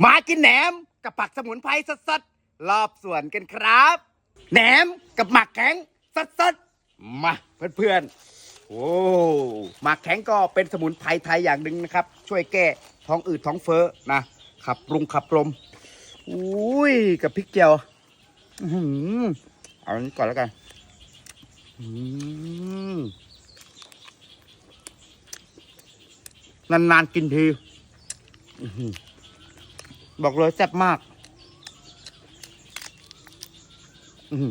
หมากินแหนมกับผักสมุนไพรสดๆรอบสวนกันครับ แหนมกับหมักแข็งสดๆมาเพื่อนๆโอ้หมักแข็งก็เป็นสมุนไพรไทยอย่างหนึ่งนะครับ ช่วยแก้ท้องอืดท้องเฟ้อนะขับปรุงขับลมอุ้ยกับพริกเจียวเอาอันนี้ก่อนแล้วกันนานๆกินที บอกเลยแซ่บมาก อืม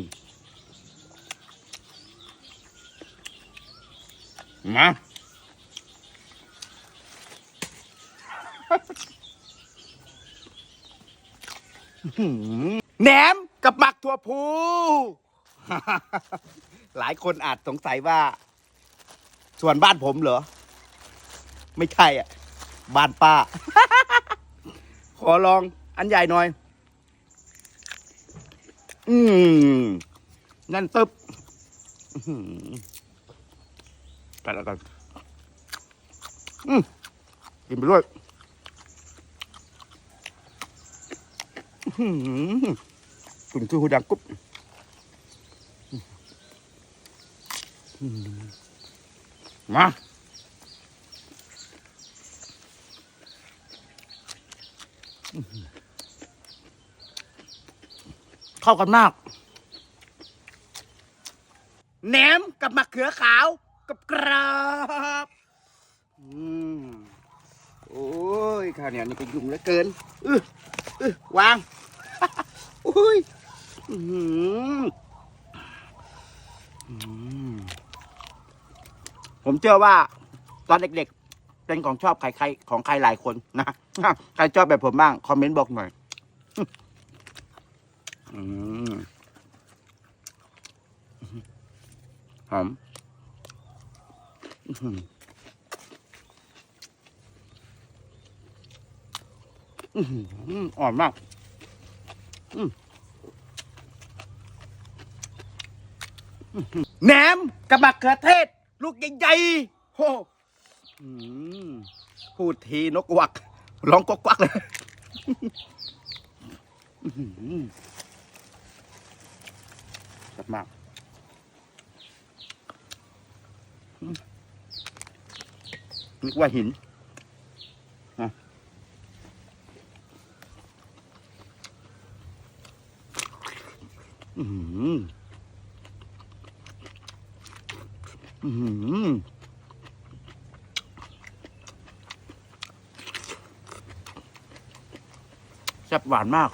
าแหนมกับหมักถั่วพูหลายคนอาจสงสัยว่า ส่วนบ้านผมเหรอ ไม่ใช่อะ บ้านป้า อลองอันใหญ่หน่อย อืมนั่นตึบอื้อหือไปแล้วกันอืมกินไปด้วยอื้อหือตุ่นคือหูดังกุ๊บมาอื้อหือ เข้ากันมากแหนมกับมะเขือขาวกับกรอบอืมโอ้ยข้าเนี่ยนี่ก็ยุ่งเหลือเกินอื้ออื้อวางอุ้ยอืมผมเชื่อว่าตอนเด็ก เป็นของชอบใครๆของใครหลายคนนะใครชอบแบบผมบ้างคอมเมนต์บอกหน่อยหอมอืมอ่อนมากแหนมกับมะเขือเทศ ลูกใหญ่ๆโหอืม พูดทีนกวักร้องกวักเลยจัดมากนึกว่าหินอะอือหืออือหือ แซ่บหวานมาก